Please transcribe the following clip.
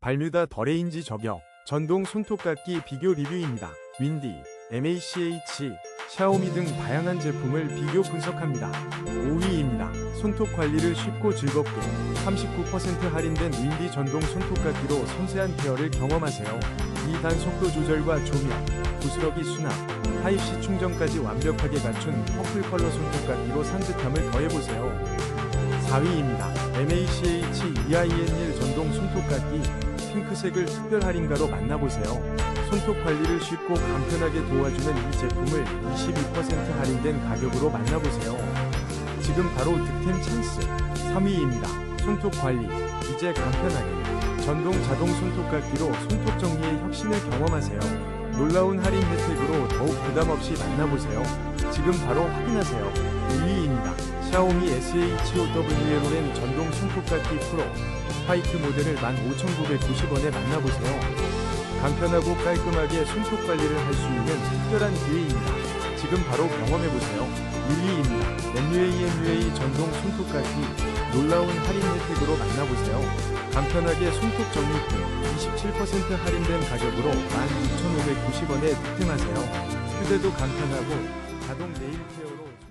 발뮤다 더 레인지 저격 전동 손톱깎이 비교 리뷰입니다. 윈디, MACH, 샤오미 등 다양한 제품을 비교 분석합니다. 5위입니다. 손톱 관리를 쉽고 즐겁게 39% 할인된 윈디 전동 손톱깎이로 섬세한 케어를 경험하세요. 2단 속도 조절과 조명, 부스러기 수납, 타입C 충전까지 완벽하게 갖춘 퍼플 컬러 손톱깎이로 산뜻함을 더해보세요. 4위입니다. MACH EIN1 전동 손톱깎이 핑크색을 특별 할인가로 만나보세요. 손톱 관리를 쉽고 간편하게 도와주는 이 제품을 22% 할인된 가격으로 만나보세요. 지금 바로 득템 찬스. 3위입니다. 손톱 관리. 이제 간편하게. 전동 자동 손톱깎이로 손톱 정리의 혁신을 경험하세요. 놀라운 할인 혜택으로 더욱 부담 없이 만나보세요. 지금 바로 확인하세요. 1위입니다. 샤오미 SHOWLON 전동 손톱깎이 프로 화이트 모델을 15,990원에 만나보세요. 간편하고 깔끔하게 손톱 관리를 할 수 있는 특별한 기회입니다. 지금 바로 경험해보세요. 1위입니다. MUA 전동 손톱깎이 놀라운 할인 혜택으로 만나보세요. 간편하게 손톱 정리품 27% 할인된 가격으로 12,590원에 득템하세요. 휴대도 간편하고 자동 네일 케어로